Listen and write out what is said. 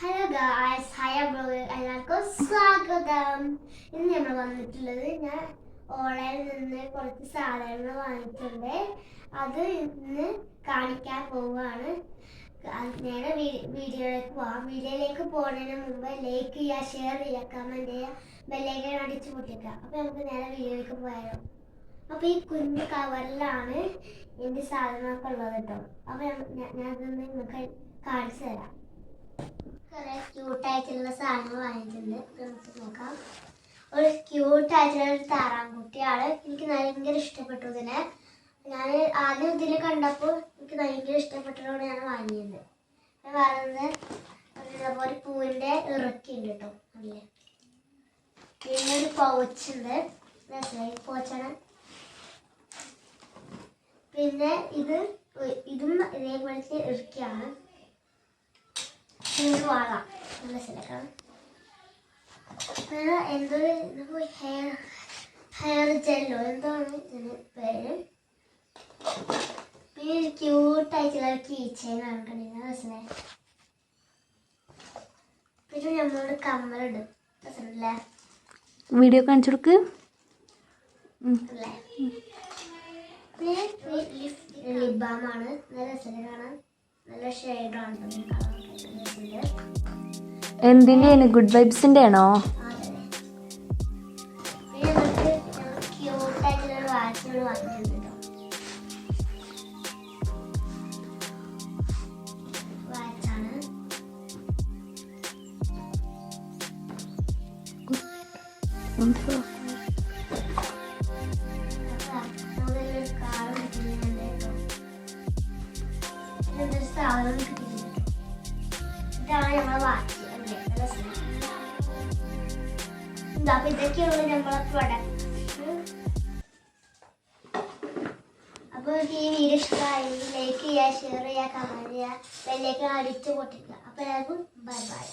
Hello guys hi blog എല്ലാവർക്കും സ്വാഗതം ഇന്ന് നമ്മൾ വന്നിട്ടുള്ളത് ഞാൻ ഓൺലൈനിൽ നിന്ന് കുറച്ച് സാധനങ്ങൾ വാങ്ങിയിട്ടുണ്ട്. അത് ഇന്ന് കാണിക്കാൻ പോവുകയാണ്. നേരെ വീഡിയോയിലേക്ക് പോവാം. വീഡിയോയിലേക്ക് പോകുന്നതിന് മുമ്പ് ലൈക്ക് ചെയ്യുക ഷെയർ ചെയ്യുക കമന്റ് ചെയ്യുക ബെല്ലൈക്കൻ അടിച്ച് പൊട്ടിക്കുക. അപ്പോൾ നമുക്ക് നേരെ വീഡിയോയിലേക്ക് പോയാലോ. അപ്പോൾ ഈ കുഞ്ഞു കവറിലാണ് എന്റെ സാധനങ്ങളൊക്കെ ഉള്ളത് കേട്ടോ. അപ്പോൾ ഞാൻ ഞാനതൊന്ന് നിങ്ങൾക്ക് കാണിച്ചു തരാം. ഇത് നമുക്ക് നോക്കാം. ഒരു ക്യൂട്ടായിട്ടുള്ള ഒരു താറാൻകുട്ടിയാണ്. എനിക്ക് ഭയങ്കര ഇഷ്ടപ്പെട്ടു ഇതിനെ. ഞാൻ ആദ്യം ഇതിൽ കണ്ടപ്പോൾ എനിക്ക് ഭയങ്കര ഇഷ്ടപ്പെട്ടതുകൊണ്ട് ഞാൻ വാങ്ങിയത്. ഞാൻ പറയുന്നത് ഒരു- ഒരു പൂവിന്റെ ഇറക്കിയുണ്ട് കേട്ടോ. അല്ലേ? പിന്നെ ഒരു പൗച്ചുണ്ട് മനസ്സിലായി പൗച്ചാണ് പിന്നെ ഇത് ഇതും ഇതേപോലത്തെ ഇറക്കിയാണ്. ഒരു വള മനസ്സിലാക്കണം പിന്നെ എന്തൊരു ഹെയർ ഹെയർ ജെല്ലോ എന്താണ് ഇതിന് പേര്? പിന്നെ ഒരു ക്യൂട്ടായിട്ടുള്ള ഒരു കീച്ചൈൻ കണ്ടിട്ടുണ്ടെങ്കിൽ മനസ്സിലായി പിന്നെ നമ്മളോട് കമ്മലിടും. മനസ്സിലല്ലേ വീഡിയോ കാണിച്ചു കൊടുക്ക്. ലിബാമാണ് നല്ല രസമാണ് കാണാൻ നല്ല ഷെയ്ഡാണ് കളർ എന്തിന്റെയാണ് ഗുഡ് വൈബ്സിന്റെ ആണോ സാധനം കിട്ടിയിട്ടുണ്ട് ഇതാണ് നമ്മളെ വാച്ച്. അപ്പൊ ഈ ഇഷ്ടമായെങ്കിൽ ലൈക്ക് ചെയ്യുക ഷെയർ ചെയ്യുക കമന്റ് ചെയ്യുക അടിച്ച് പൊട്ടിക്കുക. അപ്പോൾ എല്ലാവർക്കും ബൈ ബൈ